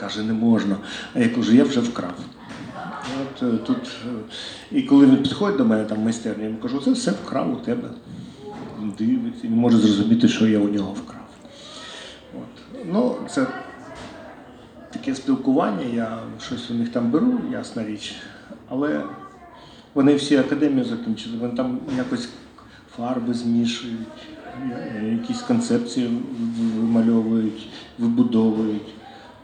Каже, не можна. А я кажу, я вже вкрав. От е, тут, е, і коли він підходить до мене там в майстерню, я йому кажу, це все вкрав у тебе. Дивиться, і може зрозуміти, що я у нього вкрав. От. Ну, це таке спілкування, я щось у них там беру, ясна річ. Але вони всі академію закінчили, вони там якось фарби змішують, е, якісь концепції вимальовують, вибудовують,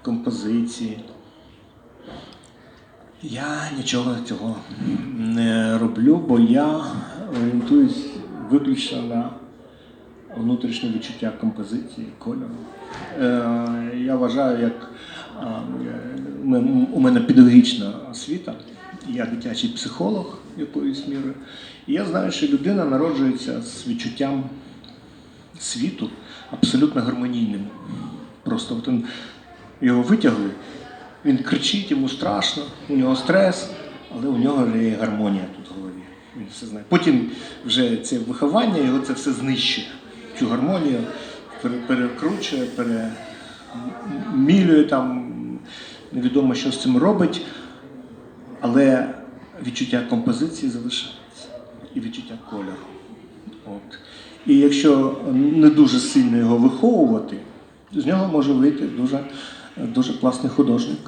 композиції. Я нічого цього не роблю, бо я орієнтуюсь виключно на внутрішнє відчуття композиції, кольору. Е, я вважаю, як у мене педагогічна освіта, я дитячий психолог якоїсь міри. І я знаю, що людина народжується з відчуттям світу абсолютно гармонійним. Просто от він, його витягли, він кричить, йому страшно, у нього стрес, але у нього є гармонія тут в голові. Він все знає. Потім вже це виховання його це все знищує. Цю гармонію перекручує, перемілює там, невідомо, що з цим робить, але відчуття композиції залишається і відчуття кольору. От. І якщо не дуже сильно його виховувати, з нього може вийти дуже, дуже класний художник.